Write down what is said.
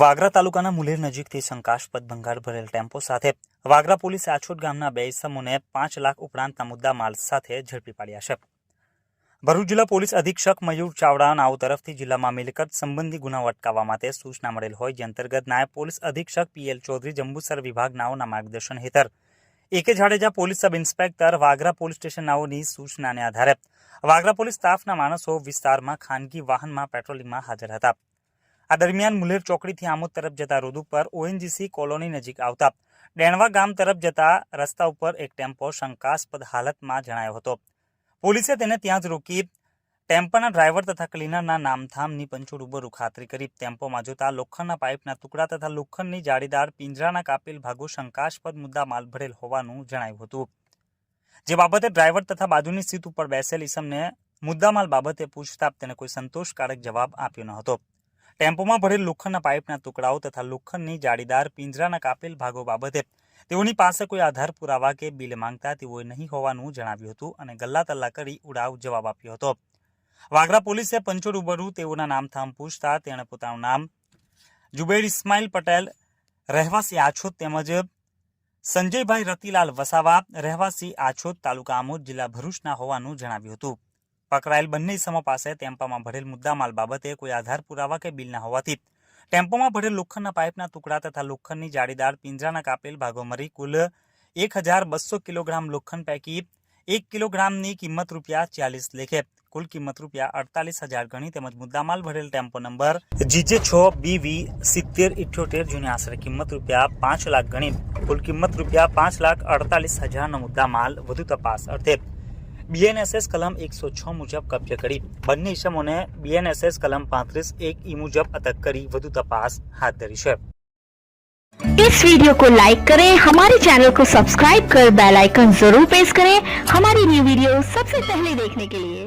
વાગરા તાલુકાના મુલેર નજીકથી શંકાસ્પદ ભંગાર ભરેલ ટેમ્પો સાથે વાગરા પોલીસે આછોટ ગામના બે ઇસમોને પાંચ લાખ ઉપરાંતના મુદ્દા માલ સાથે ઝડપી પાડ્યા છે. ભરૂચ જિલ્લા પોલીસ અધિક્ષક મયુર આવું તરફથી જિલ્લામાં મિલકત સંબંધી ગુનાઓ અટકાવવા માટે સૂચના મળેલ હોય, જે અંતર્ગત નાયબ પોલીસ અધિક્ષક પીએલ ચૌધરી જંબુસર વિભાગનાઓના માર્ગદર્શન હેઠળ A K Jadeja police sub inspector, Vagra police સ્ટેશનનાઓની સૂચનાને આધારે વાગરા પોલીસ સ્ટાફના માણસો વિસ્તારમાં ખાનગી વાહનમાં પેટ્રોલિંગમાં હાજર હતા. આ દરમિયાન મુલેર ચોકડીથી આમોદ તરફ જતા રોડ ઉપર ઓએનજીસી કોલોની નજીક આવતા ડેણવા ગામ તરફ જતા રસ્તા ઉપર એક ટેમ્પો શંકાસ્પદ હાલતમાં જણાયો હતો. પોલીસે તેને ત્યાં જ રોકી ટેમ્પોના ડ્રાઈવર તથા ક્લીનરના નામથામની પંચોડ રૂબરૂ ખાતરી કરી ટેમ્પોમાં જોતા લોખંડના પાઇપના ટુકડા તથા લોખંડની જાળીદાર પિંજરાના કાપેલ ભાગો શંકાસ્પદ મુદ્દા માલ ભરેલ હોવાનું જણાયું હતું. જે બાબતે ડ્રાઈવર તથા બાજુની સીટ ઉપર બેસેલ ઈસમને મુદ્દામાલ બાબતે પૂછતા તેને કોઈ સંતોષકારક જવાબ આપ્યો ન હતો. ટેમ્પોમાં ભરેલ લોખંડના પાઇપના ટુકડાઓ તથા લોખંડની જાળીદાર પિંજરાના કાપેલ ભાગો બાબતે તેઓની પાસે કોઈ આધાર પુરાવા કે બિલ માંગતા તેઓએ નહીં હોવાનું જણાવ્યું હતું અને ગલ્લા તલ્લા કરી ઉડાવ જવાબ આપ્યો હતો. વાગરા પોલીસે પંચોડ રૂબરૂ તેઓના નામથામ પૂછતા તેણે પોતાનું નામ જુબેર ઇસ્માઇલ પટેલ, રહેવાસી આછોદ તેમજ સંજયભાઈ રતિલાલ વસાવા, રહેવાસી આછોદ તાલુકા આમોદ જિલ્લા ભરૂચના હોવાનું જણાવ્યું હતું. પકડાયેલ બંને ઇસમો પાસે ટેમ્પામાં ભરેલ મુદ્દામાલ બાબતે કોઈ આધાર પુરાવા કે બિલ ના હોવાથી ટેમ્પોમાં ભરેલ લોખંડના પાઇપના ટુકડા તથા લોખંડની જાળીદાર પિંજરાના કાપેલ ભાગો મળી કુલ એક હજાર બસો કિલોગ્રામ લોખંડ પૈકી એક કિલોગ્રામની કિંમત રૂપિયા ચાલીસ લેખે. કુલ કિંમત રૂપિયા અડતાલીસ હજાર ગણી તેમજ મુદ્દામાલ ભરેલ ટેમ્પો નંબર જીજે છ બીવી સિત્તેર ઇઠ્યોતેર જૂની આશરે કિંમત રૂપિયા પાંચ લાખ ગણી. કુલ કિંમત રૂપિયા પાંચ લાખ અડતાલીસ હજારનો મુદ્દામાલ વધુ તપાસ અર્થે બીએનએસએસ કલમ એકસો છ મુજબ કબજે કરી બંને ઇસમોને બીએનએસએસ કલમ પાંત્રીસ એક ઈ મુજબ અટક કરી વધુ તપાસ હાથ ધરી છે इस वीडियो को लाइक करें हमारे चैनल को सब्सक्राइब कर बेल आइकन जरूर प्रेस करें हमारी न्यू वीडियो सबसे पहले देखने के लिए